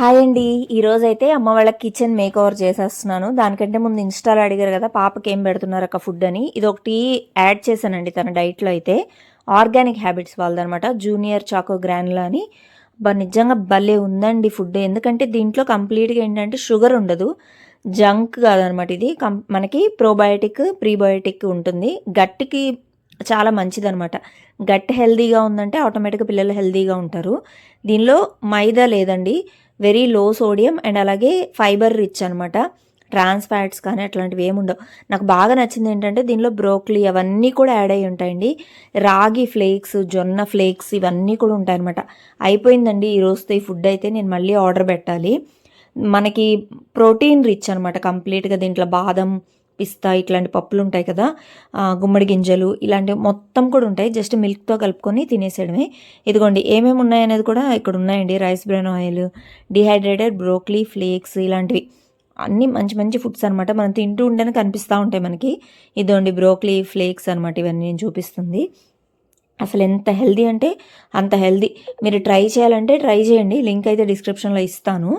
Hi అండి. ఈరోజు అయితే అమ్మ వాళ్ళ కిచెన్ మేక్ ఓవర్ చేసేస్తున్నాను. దానికంటే ముందు ఇన్స్టాలో అడిగారు కదా పాపకి ఏం పెడుతున్నారు అక్క ఫుడ్ అని. ఇది ఒకటి యాడ్ చేశానండి తన డైట్లో అయితే. ఆర్గానిక్ హ్యాబిట్స్ వాళ్ళదనమాట. జూనియర్ చాకో గ్రాన్లా అని. నిజంగా భలే ఉందండి ఫుడ్. ఎందుకంటే దీంట్లో కంప్లీట్గా ఏంటంటే షుగర్ ఉండదు. జంక్ కాదనమాట ఇది. కం మనకి ప్రోబయోటిక్ ప్రీబయోటిక్ ఉంటుంది. గట్టికి చాలా మంచిదనమాట. గట్ హెల్దీగా ఉందంటే ఆటోమేటిక్గా పిల్లలు హెల్దీగా ఉంటారు. దీనిలో మైదా లేదండి. వెరీ లో సోడియం అండ్ అలాగే ఫైబర్ రిచ్ అనమాట ట్రాన్స్ ఫ్యాట్స్ కానీ అట్లాంటివి ఏముండవు నాకు బాగా నచ్చింది ఏంటంటే దీనిలో బ్రోక్లీ అవన్నీ కూడా యాడ్ అయ్యి ఉంటాయండి. రాగి ఫ్లేక్స్ జొన్న ఫ్లేక్స్ ఇవన్నీ కూడా ఉంటాయన్నమాట. అయిపోయిందండి. ఈరోజుతో ఈ ఫుడ్ అయితే నేను మళ్ళీ ఆర్డర్ పెట్టాలి. మనకి ప్రోటీన్ రిచ్ అనమాట కంప్లీట్గా దీంట్లో బాదం పిస్తా ఇట్లాంటి పప్పులు ఉంటాయి కదా గుమ్మడి గింజలు ఇలాంటివి మొత్తం కూడా ఉంటాయి. జస్ట్ మిల్క్తో కలుపుకొని తినేసేయడమే. ఇదిగోండి ఏమేమి ఉన్నాయనేది కూడా ఇక్కడ ఉన్నాయండి. Rice bran oil dehydrated broccoli flakes ఇలాంటివి. అన్నీ మంచి మంచి ఫుడ్స్ అనమాట మనం తింటూ ఉంటేనే కనిపిస్తూ ఉంటాయి మనకి. ఇదిగోండి బ్రోక్లీ ఫ్లేక్స్ అనమాట ఇవన్నీ నేను చూపిస్తుంది. అసలు ఎంత హెల్దీ అంటే అంత హెల్దీ. మీరు ట్రై చేయాలంటే ట్రై చేయండి. లింక్ అయితే డిస్క్రిప్షన్లో ఇస్తాను.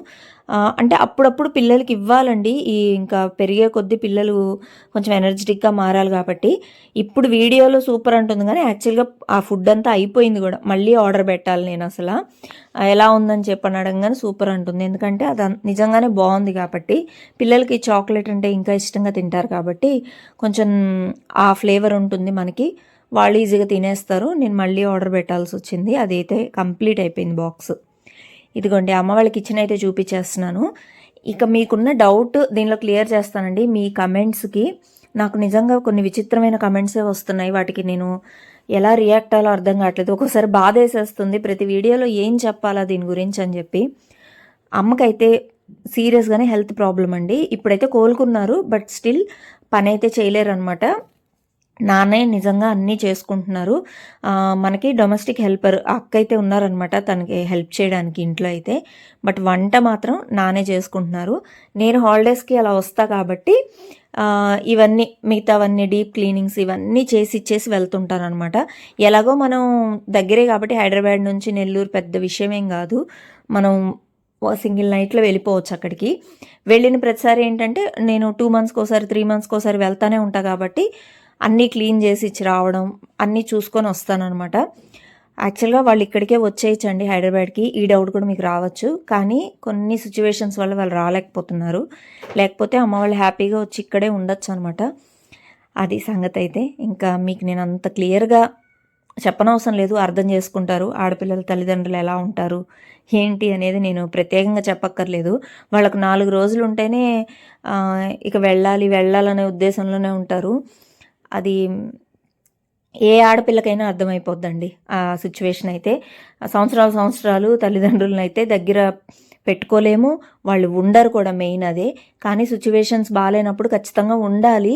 అంటే అప్పుడప్పుడు పిల్లలకి ఇవ్వాలండి. ఈ ఇంకా పెరిగే కొద్దీ పిల్లలు కొంచెం ఎనర్జెటిక్గా మారాలి కాబట్టి. ఇప్పుడు వీడియోలో సూపర్ అంటుంది కానీ యాక్చువల్గా ఆ ఫుడ్ అంతా అయిపోయింది కూడా. మళ్ళీ ఆర్డర్ పెట్టాలి నేను అసలు. ఎలా ఉందని చెప్పని అడగగానే సూపర్ అంటుంది. ఎందుకంటే అది నిజంగానే బాగుంది కాబట్టి. పిల్లలకి చాక్లెట్ అంటే ఇంకా ఇష్టంగా తింటారు కాబట్టి కొంచెం ఆ ఫ్లేవర్ ఉంటుంది మనకి. వాళ్ళు ఈజీగా తినేస్తారు. నేను మళ్ళీ ఆర్డర్ పెట్టాల్సి వచ్చింది. అదైతే కంప్లీట్ అయిపోయింది బాక్స్. ఇదిగోండి అమ్మ వాళ్ళ కిచెన్ అయితే చూపించేస్తున్నాను. ఇక మీకున్న డౌట్ దీనిలో క్లియర్ చేస్తానండి. మీ కమెంట్స్కి నాకు నిజంగా కొన్ని విచిత్రమైన కమెంట్సే వస్తున్నాయి. వాటికి నేను ఎలా రియాక్ట్ అవ్వాలో అర్థం కావట్లేదు. ఒక్కోసారి బాధ వేసేస్తుంది ప్రతి వీడియోలో ఏం చెప్పాలా దీని గురించి అని చెప్పి. అమ్మకైతే సీరియస్గానే హెల్త్ ప్రాబ్లం అండి. ఇప్పుడైతే కోలుకున్నారు బట్ స్టిల్ పని అయితే చేయలేరు అనమాట నాన్నయ్య నిజంగా అన్నీ చేసుకుంటున్నారు. మనకి డొమెస్టిక్ హెల్పర్ అక్క అయితే ఉన్నారనమాట తనకి హెల్ప్ చేయడానికి ఇంట్లో అయితే. బట్ వంట మాత్రం నానే చేసుకుంటున్నారు. నేను హాలిడేస్కి అలా వస్తా కాబట్టి ఇవన్నీ మిగతావన్నీ డీప్ క్లీనింగ్స్ ఇవన్నీ చేసి ఇచ్చేసి వెళ్తుంటాను అనమాట ఎలాగో మనం దగ్గరే కాబట్టి హైదరాబాద్ నుంచి నెల్లూరు పెద్ద విషయమేం కాదు. మనం సింగిల్ నైట్లో వెళ్ళిపోవచ్చు అక్కడికి. వెళ్ళిన ప్రతిసారి ఏంటంటే నేను టూ మంత్స్కి ఒకసారి త్రీ మంత్స్కి ఒకసారి వెళ్తానే ఉంటా కాబట్టి అన్నీ క్లీన్ చేసి ఇచ్చి రావడం అన్నీ చూసుకొని వస్తానమాట యాక్చువల్గా వాళ్ళు ఇక్కడికే వచ్చేయచ్చండి హైదరాబాద్కి. ఈ డౌట్ కూడా మీకు రావచ్చు. కానీ కొన్ని సిచ్యువేషన్స్ వల్ల వాళ్ళు రాలేకపోతున్నారు. లేకపోతే అమ్మ వాళ్ళు హ్యాపీగా వచ్చి ఇక్కడే ఉండొచ్చు అనమాట అది సంగతి అయితే. ఇంకా మీకు నేను అంత క్లియర్గా చెప్పనవసరం లేదు. అర్థం చేసుకుంటారు. ఆడపిల్లల తల్లిదండ్రులు ఎలా ఉంటారు? ఏంటి అనేది నేను ప్రత్యేకంగా చెప్పక్కర్లేదు. వాళ్ళకు నాలుగు రోజులు ఉంటేనే ఇక వెళ్ళాలి వెళ్ళాలనే ఉద్దేశంలోనే ఉంటారు. అది ఏ ఆడపిల్లకైనా అర్థమైపోద్దండి ఆ సిచ్యువేషన్ అయితే. ఆ సంవత్సరాలు సంవత్సరాలు తల్లిదండ్రులను అయితే దగ్గర పెట్టుకోలేము వాళ్ళు ఉండరు కూడా మెయిన్ అదే. కానీ సిచ్యువేషన్స్ బాగాలేనప్పుడు ఖచ్చితంగా ఉండాలి.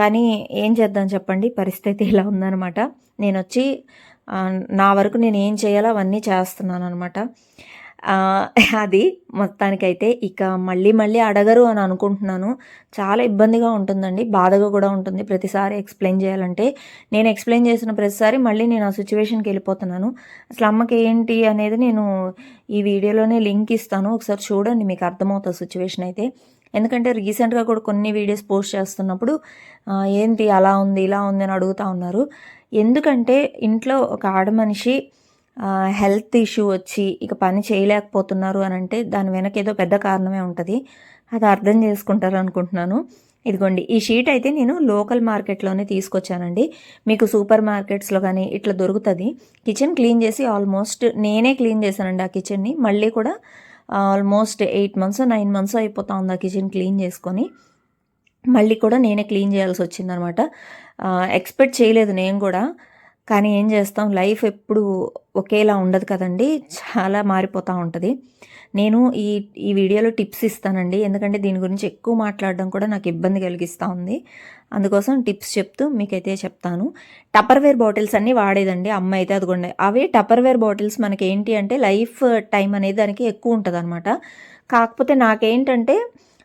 కానీ ఏం చేద్దాం చెప్పండి? పరిస్థితి ఇలా ఉందన్నమాట. నేను వచ్చి నా వరకు నేను ఏం చేయాలో అవన్నీ చేస్తున్నాను అనమాట అది మొత్తానికైతే ఇక మళ్ళీ మళ్ళీ అడగరు అని అనుకుంటున్నాను. చాలా ఇబ్బందిగా ఉంటుందండి. బాధగా కూడా ఉంటుంది. ప్రతిసారి ఎక్స్ప్లెయిన్ చేయాలంటే నేను ఎక్స్ప్లెయిన్ చేసిన ప్రతిసారి మళ్ళీ నేను ఆ సిచ్యువేషన్కి వెళ్ళిపోతున్నాను. అసలు అమ్మకి ఏంటి అనేది నేను ఈ వీడియోలోనే లింక్ ఇస్తాను. ఒకసారి చూడండి మీకు అర్థమవుతుంది సిచ్యువేషన్ అయితే. ఎందుకంటే రీసెంట్గా కూడా కొన్ని వీడియోస్ పోస్ట్ చేస్తున్నప్పుడు ఏంటి అలా ఉంది ఇలా ఉంది అని అడుగుతూ ఉన్నారు. ఎందుకంటే ఇంట్లో ఒక ఆడ మనిషి హెల్త్ ఇష్యూ వచ్చి ఇక పని చేయలేకపోతున్నారు అని అంటే దాని వెనక ఏదో పెద్ద కారణమే ఉంటుంది. అది అర్థం చేసుకుంటారు అనుకుంటున్నాను. ఇదిగోండి ఈ షీట్ అయితే నేను లోకల్ మార్కెట్లోనే తీసుకొచ్చానండి. మీకు సూపర్ మార్కెట్స్లో కానీ ఇట్లా దొరుకుతుంది. కిచెన్ క్లీన్ చేసి ఆల్మోస్ట్ నేనే క్లీన్ చేశానండి ఆ కిచెన్ని. మళ్ళీ కూడా almost eight months nine months అయిపోతా ఉంది ఆ కిచెన్ క్లీన్ చేసుకొని. మళ్ళీ కూడా నేనే క్లీన్ చేయాల్సి వచ్చిందనమాట. ఎక్స్పెక్ట్ చేయలేదు నేను కూడా. కానీ ఏం చేస్తాం? లైఫ్ ఎప్పుడు ఒకేలా ఉండదు కదండి. చాలా మారిపోతూ ఉంటుంది. నేను ఈ ఈ వీడియోలో టిప్స్ ఇస్తానండి. ఎందుకంటే దీని గురించి ఎక్కువ మాట్లాడడం కూడా నాకు ఇబ్బంది కలిగిస్తూ ఉంది. అందుకోసం టిప్స్ చెప్తూ మీకైతే చెప్తాను. టపర్వేర్ బాటిల్స్ అన్నీ వాడేదండి అమ్మ అయితే అదిగోండి. అవి టపర్వేర్ బాటిల్స్ మనకి ఏంటి అంటే లైఫ్ టైం అనేది దానికి ఎక్కువ ఉంటుంది కాకపోతే నాకేంటంటే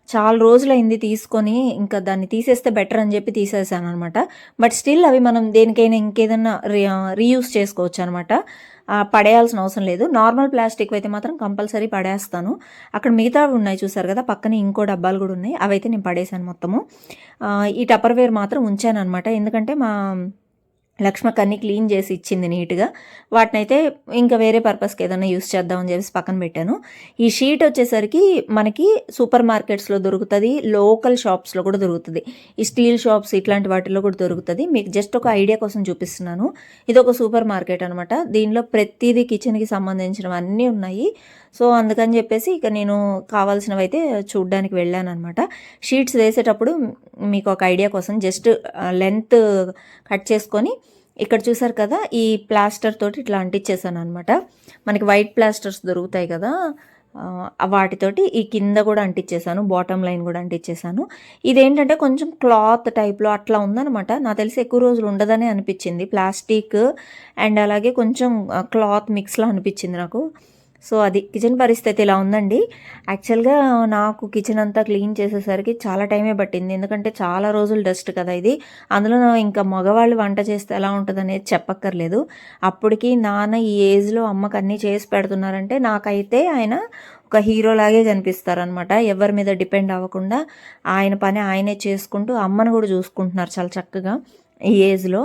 చాలా రోజులైంది తీసుకొని ఇంకా దాన్ని తీసేస్తే బెటర్ అని చెప్పి తీసేసాను అనమాట బట్ స్టిల్ అవి మనం దేనికైనా ఇంకేదైనా రీ రీయూస్ చేసుకోవచ్చు అనమాట పడేయాల్సిన అవసరం లేదు. నార్మల్ ప్లాస్టిక్ అయితే మాత్రం కంపల్సరీ పడేస్తాను. అక్కడ మిగతా ఉన్నాయి చూసారు కదా పక్కన ఇంకో డబ్బాలు కూడా ఉన్నాయి. అవైతే నేను పడేసాను మొత్తము. ఈ టపర్వేర్ మాత్రం ఉంచాను అనమాట ఎందుకంటే మా లక్ష్మక్ అన్ని క్లీన్ చేసి ఇచ్చింది నీట్గా. వాటిని అయితే ఇంకా వేరే పర్పస్కి ఏదైనా యూస్ చేద్దామని చెప్పేసి పక్కన పెట్టాను. ఈ షీట్ వచ్చేసరికి మనకి సూపర్ మార్కెట్స్లో దొరుకుతుంది లోకల్ షాప్స్లో కూడా దొరుకుతుంది. ఈ స్టీల్ షాప్స్ ఇట్లాంటి వాటిలో కూడా దొరుకుతుంది. మీకు జస్ట్ ఒక ఐడియా కోసం చూపిస్తున్నాను. ఇది ఒక సూపర్ మార్కెట్ అనమాట దీనిలో ప్రతిదీ కిచెన్కి సంబంధించినవి అన్నీ ఉన్నాయి. సో అందుకని చెప్పేసి ఇక నేను కావాల్సినవి అయితే చూడ్డానికి వెళ్ళాను అనమాట షీట్స్ వేసేటప్పుడు మీకు ఒక ఐడియా కోసం జస్ట్ లెంత్ కట్ చేసుకొని ఇక్కడ చూసారు కదా ఈ ప్లాస్టర్ తోటి ఇట్లా అంటించేసాను అనమాట మనకి వైట్ ప్లాస్టర్స్ దొరుకుతాయి కదా వాటితోటి ఈ కింద కూడా అంటించేసాను బాటమ్ లైన్ కూడా అంటించేసాను ఇదేంటంటే కొంచెం క్లాత్ టైప్లో అట్లా ఉందన్నమాట. నాకు తెలిసి ఎక్కువ రోజులు ఉండదనే అనిపించింది ప్లాస్టిక్ అండ్ అలాగే కొంచెం క్లాత్ మిక్స్లో అనిపించింది నాకు. సో అది కిచెన్ పరిస్థితి ఇలా ఉందండి. యాక్చువల్గా నాకు కిచెన్ అంతా క్లీన్ చేసేసరికి చాలా టైమే పట్టింది. ఎందుకంటే చాలా రోజులు డస్ట్ కదా ఇది. అందులో ఇంకా మగవాళ్ళు వంట చేస్తే ఎలా ఉంటుంది అనేది చెప్పక్కర్లేదు. అప్పటికి నాన్న ఈ ఏజ్లో అమ్మకు అన్నీ చేసి పెడుతున్నారంటే నాకైతే ఆయన ఒక హీరోలాగే కనిపిస్తారనమాట ఎవరి మీద డిపెండ్ అవ్వకుండా ఆయన పని ఆయనే చేసుకుంటూ అమ్మను కూడా చూసుకుంటున్నారు చాలా చక్కగా ఈ ఏజ్లో.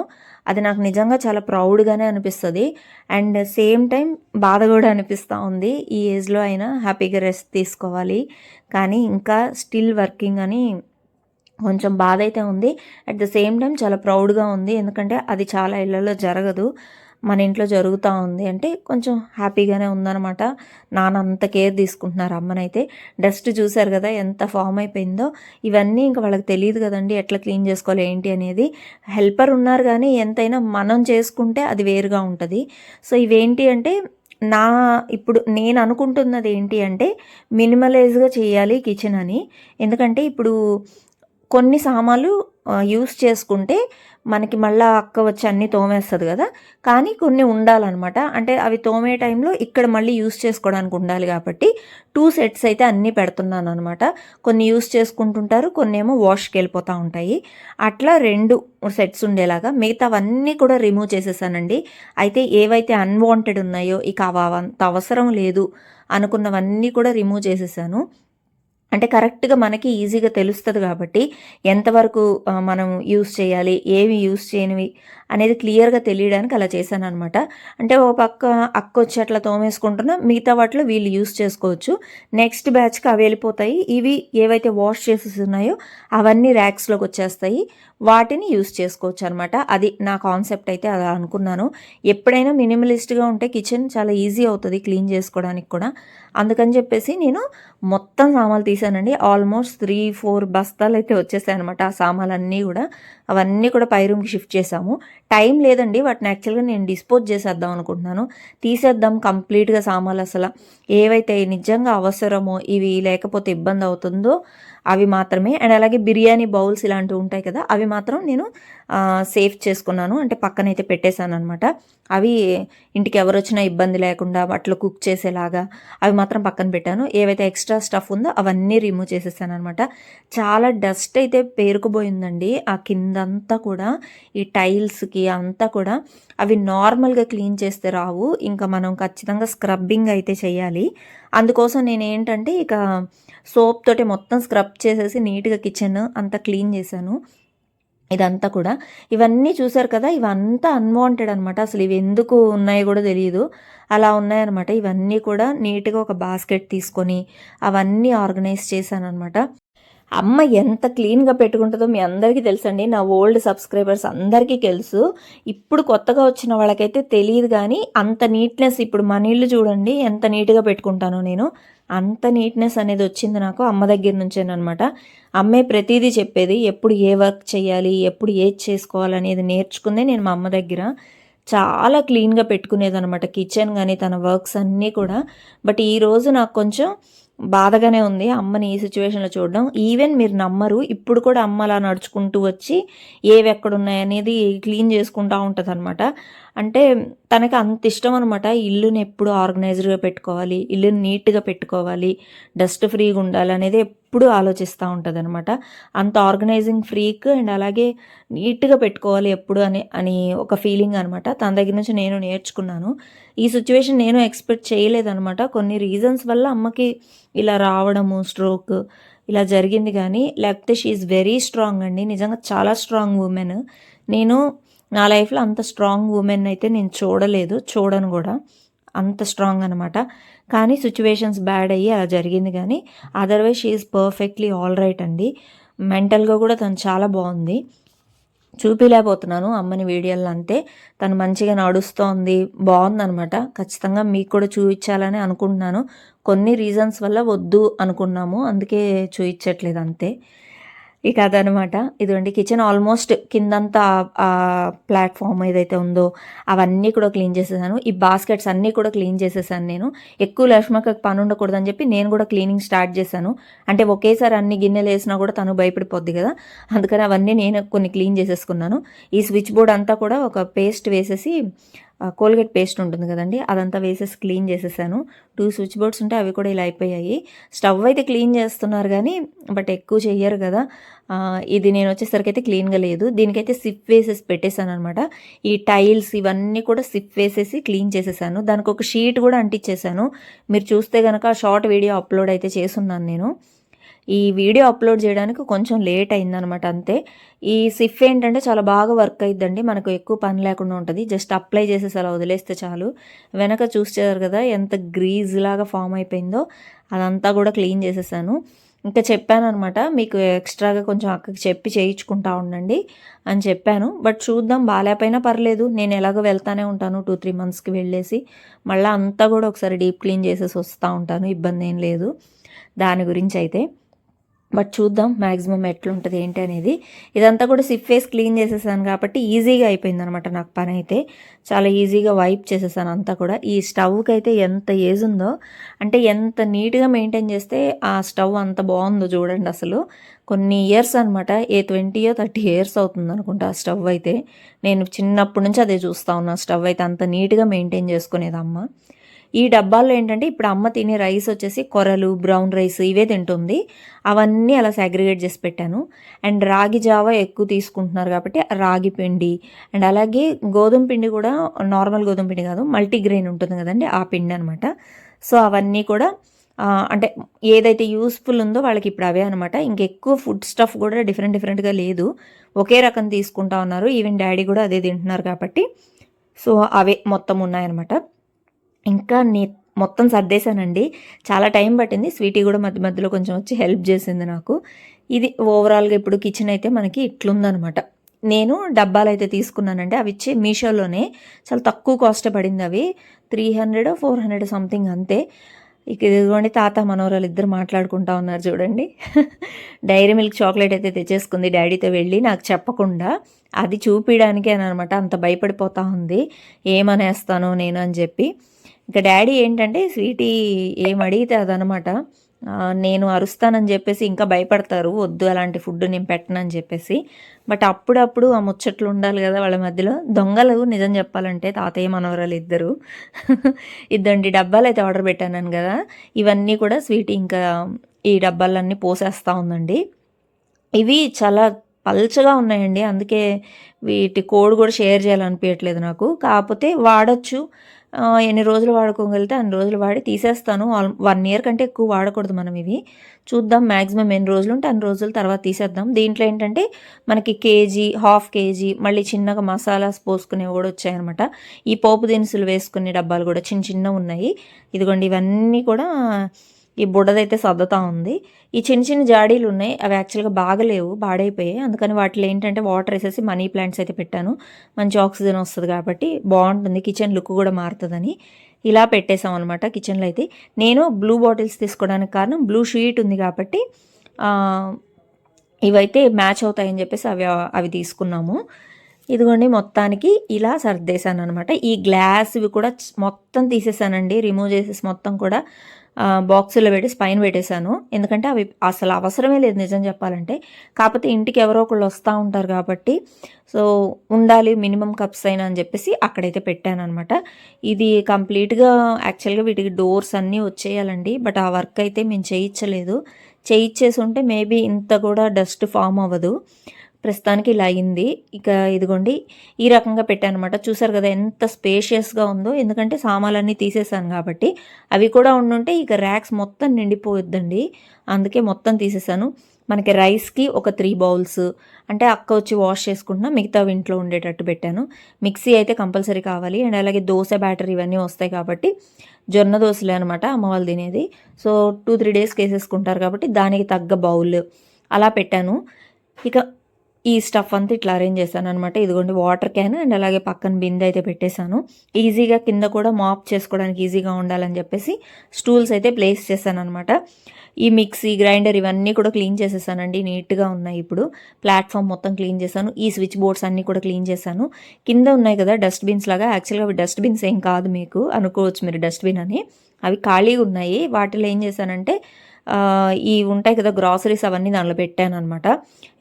అది నాకు నిజంగా చాలా ప్రౌడ్గానే అనిపిస్తుంది. అండ్ సేమ్ టైం బాధ కూడా అనిపిస్తూ ఉంది. ఈ ఏజ్లో అయినా హ్యాపీగా రెస్ట్ తీసుకోవాలి. కానీ ఇంకా స్టిల్ వర్కింగ్ అని కొంచెం బాధ అయితే ఉంది. అట్ ద సేమ్ టైం చాలా ప్రౌడ్గా ఉంది. ఎందుకంటే అది చాలా ఇళ్ళలో జరగదు. మన ఇంట్లో జరుగుతూ ఉంది అంటే కొంచెం హ్యాపీగానే ఉందన్నమాట. నాన్న అంత కేర్ తీసుకుంటున్నారు అమ్మనైతే. డస్ట్ చూశారు కదా ఎంత ఫామ్ అయిపోయిందో. ఇవన్నీ ఇంకా వాళ్ళకి తెలియదు కదండి ఎట్లా క్లీన్ చేసుకోవాలి ఏంటి అనేది. హెల్పర్ ఉన్నారు కానీ ఎంతైనా మనం చేసుకుంటే అది వేరుగా ఉంటుంది. సో ఇవేంటి అంటే నా ఇప్పుడు నేను అనుకుంటున్నది ఏంటి అంటే మినిమలైజ్గా చేయాలి కిచెన్ అని. ఎందుకంటే ఇప్పుడు కొన్ని సామాన్లు యూస్ చేసుకుంటే మనకి మళ్ళీ అక్క వచ్చి అన్నీ తోమేస్తుంది కదా. కానీ కొన్ని ఉండాలన్నమాట. అంటే అవి తోమే టైంలో ఇక్కడ మళ్ళీ యూస్ చేసుకోవడానికి ఉండాలి కాబట్టి టూ సెట్స్ అయితే అన్నీ పెడుతున్నాను అనమాట కొన్ని యూస్ చేసుకుంటుంటారు కొన్ని ఏమో వాష్కి వెళ్ళిపోతూ ఉంటాయి. అట్లా రెండు సెట్స్ ఉండేలాగా మిగతావన్నీ కూడా రిమూవ్ చేసేసానండి. అయితే ఏవైతే అన్వాంటెడ్ ఉన్నాయో ఇక అవ అంత అవసరం లేదు అనుకున్నవన్నీ కూడా రిమూవ్ చేసేసాను. అంటే కరెక్ట్గా మనకి ఈజీగా తెలుస్తుంది కాబట్టి ఎంతవరకు మనం యూస్ చేయాలి ఏవి యూస్ చేయనివి అనేది క్లియర్గా తెలియడానికి అలా చేశాను అనమాట అంటే ఓ పక్క అక్క వచ్చి అట్లా తోమేసుకుంటున్నా మిగతా వాటిలో వీళ్ళు యూస్ చేసుకోవచ్చు. నెక్స్ట్ బ్యాచ్కి అవి వెళ్ళిపోతాయి. ఇవి ఏవైతే వాష్ చేసేసి ఉన్నాయో అవన్నీ ర్యాక్స్లోకి వచ్చేస్తాయి. వాటిని యూస్ చేసుకోవచ్చు అనమాట అది నా కాన్సెప్ట్ అయితే అలా అనుకున్నాను. ఎప్పుడైనా మినిమలిస్ట్గా ఉంటే కిచెన్ చాలా ఈజీ అవుతుంది క్లీన్ చేసుకోవడానికి కూడా. అందుకని చెప్పేసి నేను మొత్తం సామాన్లు తీసానండి ఆల్మోస్ట్ త్రీ ఫోర్ బస్తాలు అయితే వచ్చేసాయి అనమాట ఆ సామాన్లన్నీ కూడా. అవన్నీ కూడా పై రూమ్కి షిఫ్ట్ చేసాము టైం లేదండి. వాటిని యాక్చువల్గా నేను డిస్పోజ్ చేసేద్దాం అనుకుంటున్నాను. తీసేద్దాం కంప్లీట్గా సామాన్లు అసలు. ఏవైతే నిజంగా అవసరమో ఇవి లేకపోతే ఇబ్బంది అవుతుందో అవి మాత్రమే. అండ్ అలాగే బిర్యానీ బౌల్స్ ఇలాంటివి ఉంటాయి కదా అవి మాత్రం నేను సేఫ్ చేసుకున్నాను. అంటే పక్కనైతే పెట్టేశాను అనమాట అవి ఇంటికి ఎవరు వచ్చినా ఇబ్బంది లేకుండా వాటిలో కుక్ చేసేలాగా అవి మాత్రం పక్కన పెట్టాను. ఏవైతే ఎక్స్ట్రా స్టఫ్ ఉందో అవన్నీ రిమూవ్ చేసేసాను అనమాట చాలా డస్ట్ అయితే పేరుకుపోయిందండి. ఆ కింద కిందంతా కూడా ఈ టైల్స్కి అంతా కూడా అవి నార్మల్గా క్లీన్ చేస్తే రావు. ఇంకా మనం ఖచ్చితంగా స్క్రబ్బింగ్ అయితే చేయాలి. అందుకోసం నేను ఏంటంటే ఇక సోప్ తోటి మొత్తం స్క్రబ్ చేసేసి నీట్గా కిచెన్ అంతా క్లీన్ చేశాను. ఇదంతా కూడా. ఇవన్నీ చూసారు కదా ఇవంతా అన్వాంటెడ్ అనమాట అసలు ఇవి ఎందుకు ఉన్నాయో కూడా తెలియదు అలా ఉన్నాయన్నమాట. ఇవన్నీ కూడా నీట్గా ఒక బాస్కెట్ తీసుకొని అవన్నీ ఆర్గనైజ్ చేశాను అనమాట అమ్మ ఎంత క్లీన్గా పెట్టుకుంటుందో మీ అందరికీ తెలుసండి. నా ఓల్డ్ సబ్స్క్రైబర్స్ అందరికీ తెలుసు. ఇప్పుడు కొత్తగా వచ్చిన వాళ్ళకైతే తెలియదు కానీ అంత నీట్నెస్ ఇప్పుడు మన ఇల్లు చూడండి ఎంత నీట్గా పెట్టుకుంటానో నేను. అంత నీట్నెస్ అనేది వచ్చింది నాకు అమ్మ దగ్గర నుంచేనమాట అమ్మే ప్రతిదీ చెప్పేది ఎప్పుడు ఏ వర్క్ చేయాలి ఎప్పుడు ఏది చేసుకోవాలనేది నేర్చుకుందే నేను మా అమ్మ దగ్గర. చాలా క్లీన్గా పెట్టుకునేది అనమాట కిచెన్ కానీ తన వర్క్స్ అన్నీ కూడా. బట్ ఈరోజు నాకు కొంచెం బాధగానే ఉంది. అమ్మని ఈ సిచ్యువేషన్లో చూడడం. ఈవెన్ మీరు నమ్మరు. ఇప్పుడు కూడా అమ్మ అలా నడుచుకుంటూ వచ్చి ఏవి ఎక్కడున్నాయనేది క్లీన్ చేసుకుంటూ ఉంటుంది అనమాట అంటే తనకి అంత ఇష్టం అనమాట ఇల్లుని ఎప్పుడు ఆర్గనైజ్డ్గా పెట్టుకోవాలి ఇల్లుని నీట్గా పెట్టుకోవాలి డస్ట్ ఫ్రీగా ఉండాలి అనేది ఎప్పుడు ఆలోచిస్తూ ఉంటుంది అనమాట అంత ఆర్గనైజింగ్ ఫ్రీక్ అండ్ అలాగే నీట్గా పెట్టుకోవాలి ఎప్పుడు అని అని ఒక ఫీలింగ్ అనమాట తన దగ్గర నుంచి నేను నేర్చుకున్నాను. ఈ సిచ్యువేషన్ నేను ఎక్స్పెక్ట్ చేయలేదనమాట కొన్ని రీజన్స్ వల్ల అమ్మకి ఇలా రావడము స్ట్రోక్ ఇలా జరిగింది కానీ లేకపోతే షీఈ్ వెరీ స్ట్రాంగ్ అండి. నిజంగా చాలా స్ట్రాంగ్ ఉమెన్. నేను నా లైఫ్లో అంత స్ట్రాంగ్ ఉమెన్ అయితే నేను చూడలేదు చూడను కూడా. అంత స్ట్రాంగ్ అనమాట కానీ సిచ్యువేషన్స్ బ్యాడ్ అయ్యి అలా జరిగింది కానీ otherwise she's perfectly all right అండి. మెంటల్గా కూడా తను చాలా బాగుంది. చూపిలేకపోతున్నాను అమ్మని వీడియోలు అంతే. తను మంచిగా నడుస్తోంది బాగుందనమాట ఖచ్చితంగా మీకు కూడా చూపించాలని అనుకుంటున్నాను. కొన్ని రీజన్స్ వల్ల వద్దు అనుకున్నాము అందుకే చూపించట్లేదు అంతే. ఇక అదనమాట ఇదిగోండి కిచెన్ ఆల్మోస్ట్ కిందంతా ప్లాట్ఫామ్ ఏదైతే ఉందో అవన్నీ కూడా క్లీన్ చేసేసాను. ఈ బాస్కెట్స్ అన్నీ కూడా క్లీన్ చేసేసాను నేను. ఎక్కువ లక్ష్మక్క పని ఉండకూడదని చెప్పి నేను కూడా క్లీనింగ్ స్టార్ట్ చేశాను. అంటే ఒకేసారి అన్ని గిన్నెలు వేసినా కూడా తను భయపడిపోద్ది కదా. అందుకని అవన్నీ నేను కొన్ని క్లీన్ చేసేసుకున్నాను. ఈ స్విచ్ బోర్డ్ అంతా కూడా ఒక పేస్ట్ వేసేసి కోల్గేట్ పేస్ట్ ఉంటుంది కదండి అదంతా వేసేసి క్లీన్ చేసేసాను. టూ స్విచ్ బోర్డ్స్ ఉంటే అవి కూడా ఇలా అయిపోయాయి. స్టవ్ అయితే క్లీన్ చేస్తున్నారు కానీ బట్ ఎక్కువ చెయ్యరు కదా. ఇది నేను వచ్చేసరికి అయితే క్లీన్గా లేదు. దీనికైతే సిప్ వేసేసి పెట్టేశాను అనమాట ఈ టైల్స్ ఇవన్నీ కూడా సిప్ వేసేసి క్లీన్ చేసేసాను. దానికి ఒక షీట్ కూడా అంటించేశాను. మీరు చూస్తే కనుక షార్ట్ వీడియో అప్లోడ్ అయితే చేస్తున్నాను నేను. ఈ వీడియో అప్లోడ్ చేయడానికి కొంచెం లేట్ అయిందనమాట అంతే. ఈ సిఫ్ ఏంటంటే చాలా బాగా వర్క్ అయిద్దండి మనకు ఎక్కువ పని లేకుండా ఉంటుంది. జస్ట్ అప్లై చేసేసి అలా వదిలేస్తే చాలు. వెనక చూసేవారు కదా ఎంత గ్రీజ్ లాగా ఫామ్ అయిపోయిందో అదంతా కూడా క్లీన్ చేసేసాను. ఇంకా చెప్పాను అనమాట మీకు ఎక్స్ట్రాగా కొంచెం అక్కకి చెప్పి చేయించుకుంటా ఉండండి అని చెప్పాను. బట్ చూద్దాం బాగాలేపోయినా పర్లేదు. నేను ఎలాగో వెళ్తానే ఉంటాను టూ త్రీ మంత్స్కి వెళ్ళేసి. మళ్ళీ అంతా కూడా ఒకసారి డీప్ క్లీన్ చేసేసి వస్తూ ఉంటాను ఇబ్బంది ఏం లేదు. దాని గురించి అయితే. బట్ చూద్దాం మ్యాక్సిమం ఎట్లుంటుంది ఏంటి అనేది. ఇదంతా కూడా సిప్ ఫేస్ క్లీన్ చేసేసాను కాబట్టి ఈజీగా అయిపోయింది అనమాట నాకు పని అయితే. చాలా ఈజీగా వైప్ చేసేసాను అంతా కూడా. ఈ స్టవ్కి అయితే ఎంత ఏజ్ ఉందో అంటే ఎంత నీట్గా మెయింటైన్ చేస్తే ఆ స్టవ్ అంత బాగుందో చూడండి అసలు. కొన్ని ఇయర్స్ అనమాట ఏ ట్వంటీయో థర్టీ ఇయర్స్ అవుతుంది అనుకుంటా ఆ స్టవ్ అయితే. నేను చిన్నప్పటి నుంచి అదే చూస్తూ ఉన్నాను స్టవ్ అయితే అంత నీట్గా మెయింటైన్ చేసుకునేది అమ్మ ఈ డబ్బాల్లో ఏంటంటే ఇప్పుడు అమ్మ తినే రైస్ వచ్చేసి కొరలు బ్రౌన్ రైస్ ఇవే తింటుంది. అవన్నీ అలా సాగ్రిగేట్ చేసి పెట్టాను. అండ్ రాగి జావా ఎక్కువ తీసుకుంటున్నారు కాబట్టి రాగి పిండి. అండ్ అలాగే గోధుమ పిండి కూడా నార్మల్ గోధుమ పిండి కాదు మల్టీగ్రెయిన్ ఉంటుంది కదండి ఆ పిండి అనమాట సో అవన్నీ కూడా అంటే ఏదైతే యూస్ఫుల్ ఉందో వాళ్ళకి ఇప్పుడు అవే అనమాట ఇంకెక్కువ ఫుడ్ స్టఫ్ కూడా డిఫరెంట్ డిఫరెంట్గా లేదు. ఒకే రకం తీసుకుంటా ఉన్నారు. ఈవెన్ డాడీ కూడా అదే తింటున్నారు కాబట్టి. సో అవే మొత్తం ఉన్నాయన్నమాట. ఇంకా నీ మొత్తం సర్దేశానండి. చాలా టైం పట్టింది. స్వీటీ కూడా మధ్య మధ్యలో కొంచెం వచ్చి హెల్ప్ చేసింది నాకు. ఇది ఓవరాల్గా ఇప్పుడు కిచెన్ అయితే మనకి ఇట్లుందనమాట. నేను డబ్బాలు అయితే తీసుకున్నానండి. అవి ఇచ్చి మీషోలోనే చాలా తక్కువ కాస్ట్ పడింది అవి. Three hundred four hundred something అంతే. ఇక ఇదిగోండి తాత మనోరాలు ఇద్దరు మాట్లాడుకుంటా ఉన్నారు చూడండి. డైరీ మిల్క్ చాక్లెట్ అయితే తెచ్చేసుకుంది డాడీతో వెళ్ళి. నాకు చెప్పకుండా అది చూపించడానికే అనమాట అంత భయపడిపోతా ఉంది. ఏమనేస్తాను నేను అని చెప్పి. ఇంకా డాడీ ఏంటంటే స్వీటీ ఏం అడిగితే అదనమాట. నేను అరుస్తానని చెప్పేసి ఇంకా భయపడతారు. వద్దు అలాంటి ఫుడ్ నేను పెట్టనని చెప్పేసి. బట్ అప్పుడప్పుడు ఆ ముచ్చట్లు ఉండాలి కదా వాళ్ళ మధ్యలో. దొంగలు నిజం చెప్పాలంటే తాతయ్య మనవరాలు ఇద్దరు. ఇద్దండి డబ్బాలు అయితే ఆర్డర్ పెట్టాను కదా. ఇవన్నీ కూడా స్వీట్ ఇంకా ఈ డబ్బాలన్నీ పోసేస్తూ ఉందండి. ఇవి చాలా పల్చగా ఉన్నాయండి. అందుకే వీటి కోడ్ కూడా షేర్ చేయాలనిపించట్లేదు నాకు. కాకపోతే వాడచ్చు. ఎన్ని రోజులు వాడుకోగలిగితే అన్ని రోజులు వాడి తీసేస్తాను. వన్ ఇయర్ కంటే ఎక్కువ వాడకూడదు మనం ఇవి. చూద్దాం మ్యాక్సిమం ఎన్ని రోజులు ఉంటే అన్ని రోజుల తర్వాత తీసేద్దాం. దీంట్లో ఏంటంటే మనకి కేజీ హాఫ్ కేజీ మళ్ళీ చిన్నగా మసాలాస్ పోసుకునేవి కూడా వచ్చాయన్నమాట. ఈ పోపు దినుసులు వేసుకునే డబ్బాలు కూడా చిన్న చిన్న ఉన్నాయి. ఇదిగోండి ఇవన్నీ కూడా ఈ బుడదైతే సర్దుతా ఉంది. ఈ చిన్న చిన్న జాడీలు ఉన్నాయి అవి యాక్చువల్గా బాగలేవు పాడైపోయాయి. అందుకని వాటిలో ఏంటంటే వాటర్ వేసేసి మనీ ప్లాంట్స్ అయితే పెట్టాను. మంచి ఆక్సిజన్ వస్తుంది కాబట్టి బాగుంటుంది. కిచెన్ లుక్ కూడా మారుతుందని ఇలా పెట్టేసాం అనమాట కిచెన్లో అయితే. నేను బ్లూ బాటిల్స్ తీసుకోవడానికి కారణం బ్లూ షీట్ ఉంది కాబట్టి ఇవైతే మ్యాచ్ అవుతాయని చెప్పేసి అవి అవి తీసుకున్నాము. ఇదిగోండి మొత్తానికి ఇలా సర్దేశాను అనమాట ఈ గ్లాస్ ఇవి కూడా మొత్తం తీసేసానండి రిమూవ్ చేసేసి మొత్తం కూడా బాక్సులో పెట్టి పైన పెట్టేశాను. ఎందుకంటే అవి అసలు అవసరమే లేదు నిజం చెప్పాలంటే. కాకపోతే ఇంటికి ఎవరో ఒకళ్ళు వస్తూ ఉంటారు కాబట్టి సో ఉండాలి మినిమం కప్స్ అయినా అని చెప్పేసి అక్కడైతే పెట్టాను అనమాట ఇది కంప్లీట్గా యాక్చువల్గా వీటికి డోర్స్ అన్నీ వచ్చేయాలండి. బట్ ఆ వర్క్ అయితే మేము చేయించలేదు. చేయించేసి ఉంటే మేబీ ఇంత కూడా డస్ట్ ఫామ్ అవ్వదు. ప్రస్తుతానికి ఇలా అయింది. ఇక ఇదిగోండి ఈ రకంగా పెట్టానమాట. అనమాట చూసారు కదా ఎంత స్పేషియస్గా ఉందో. ఎందుకంటే సామాన్లన్నీ తీసేసాను కాబట్టి అవి కూడా ఉండుంటే ఇక ర్యాక్స్ మొత్తం నిండిపోద్దండి అందుకే మొత్తం తీసేసాను. మనకి రైస్కి ఒక త్రీ బౌల్స్ అంటే అక్క వచ్చి వాష్ చేసుకుంటున్నా మిగతా ఇంట్లో ఉండేటట్టు పెట్టాను. మిక్సీ అయితే కంపల్సరీ కావాలి. అండ్ అలాగే దోశ బ్యాటరీ ఇవన్నీ వస్తాయి కాబట్టి జొన్న దోశలే అనమాట అమ్మ వాళ్ళు తినేది. సో టూ త్రీ డేస్కి వేసేసుకుంటారు కాబట్టి దానికి తగ్గ బౌల్ అలా పెట్టాను. ఇక ఈ స్టఫ్ అంతా ఇట్లా అరేంజ్ చేశాను అనమాట ఇదిగోండి వాటర్ క్యాన్ అండ్ అలాగే పక్కన బిందె అయితే పెట్టేశాను. ఈజీగా కింద కూడా మాప్ చేసుకోవడానికి ఈజీగా ఉండాలని చెప్పేసి స్టూల్స్ అయితే ప్లేస్ చేశాను అనమాట ఈ మిక్సీ గ్రైండర్ ఇవన్నీ కూడా క్లీన్ చేసేసానండి. నీట్గా ఉన్నాయి ఇప్పుడు. ప్లాట్ఫామ్ మొత్తం క్లీన్ చేశాను. ఈ స్విచ్ బోర్డ్స్ అన్నీ కూడా క్లీన్ చేశాను. కింద ఉన్నాయి కదా డస్ట్బిన్స్ లాగా. యాక్చువల్గా అవి డస్ట్బిన్స్ ఏం కాదు మీకు. అనుకోవచ్చు మీరు డస్ట్బిన్ అని. అవి ఖాళీగా ఉన్నాయి. వాటిలో ఏం చేశానంటే ఈ ఉంటాయి కదా గ్రాసరీస్ అవన్నీ దానిలో పెట్టాను అనమాట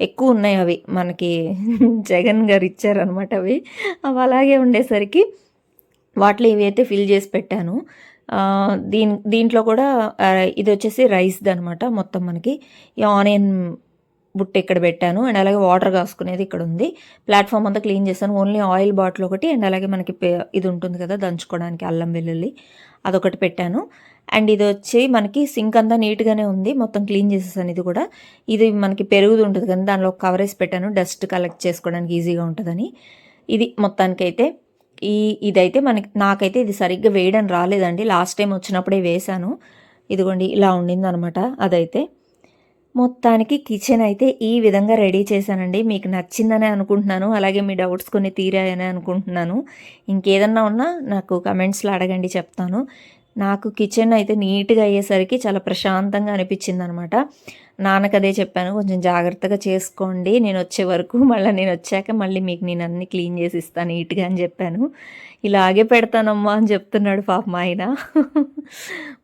ఎక్కువ ఉన్నాయి అవి. మనకి జగన్ గారు ఇచ్చారనమాట అవి. అవి అలాగే ఉండేసరికి వాటిలో ఇవి అయితే ఫిల్ చేసి పెట్టాను. దీని దీంట్లో కూడా ఇది వచ్చేసి రైస్ది అనమాట మొత్తం మనకి. ఈ ఆనియన్ బుట్ట ఇక్కడ పెట్టాను అండ్ అలాగే వాటర్ కాసుకునేది ఇక్కడ ఉంది. ప్లాట్ఫామ్ అంతా క్లీన్ చేశాను. ఓన్లీ ఆయిల్ బాటిల్ ఒకటి అండ్ అలాగే మనకి ఇది ఉంటుంది కదా దంచుకోవడానికి అల్లం వెల్లుల్లి అదొకటి పెట్టాను. అండ్ ఇది వచ్చి మనకి సింక్ అంతా నీట్గానే ఉంది. మొత్తం క్లీన్ చేసేసాను ఇది కూడా. ఇది మనకి పెరుగుది ఉంటుంది కదా దానిలో కవర్ వేసి పెట్టాను. డస్ట్ కలెక్ట్ చేసుకోవడానికి ఈజీగా ఉంటుందని. ఇది మొత్తానికైతే ఈ ఇదైతే మనకి నాకైతే ఇది సరిగ్గా వేయడం రాలేదండి. లాస్ట్ టైం వచ్చినప్పుడే వేశాను. ఇదిగోండి ఇలా ఉండింది అనమాట అదైతే. మొత్తానికి కిచెన్ అయితే ఈ విధంగా రెడీ చేశానండి. మీకు నచ్చిందనే అనుకుంటున్నాను. అలాగే మీ డౌట్స్ కొన్ని తీరాయని అనుకుంటున్నాను. ఇంకేదన్నా ఉన్నా నాకు కమెంట్స్లో అడగండి చెప్తాను. నాకు కిచెన్ అయితే నీట్గా అయ్యేసరికి చాలా ప్రశాంతంగా అనిపించింది అనమాట నాన్నకు అదే చెప్పాను కొంచెం జాగ్రత్తగా చేసుకోండి. నేను వచ్చే వరకు మళ్ళీ నేను వచ్చాక మళ్ళీ మీకు నేను అన్ని క్లీన్ చేసి ఇస్తాను నీట్గా అని చెప్పాను. ఇలాగే పెడతానమ్మా అని చెప్తున్నాడు పాప మా ఆయన.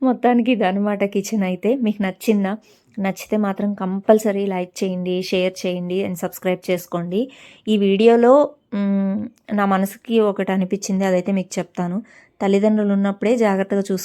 మొత్తానికి ఇదనమాట కిచెన్ అయితే. మీకు నచ్చిందా? నచ్చితే మాత్రం కంపల్సరీ లైక్ చేయండి షేర్ చేయండి అండ్ సబ్స్క్రైబ్ చేసుకోండి. ఈ వీడియోలో నా మనసుకి ఒకటి అనిపించింది అదైతే మీకు చెప్తాను. తల్లిదండ్రులు ఉన్నప్పుడే జాగ్రత్తగా చూసుకో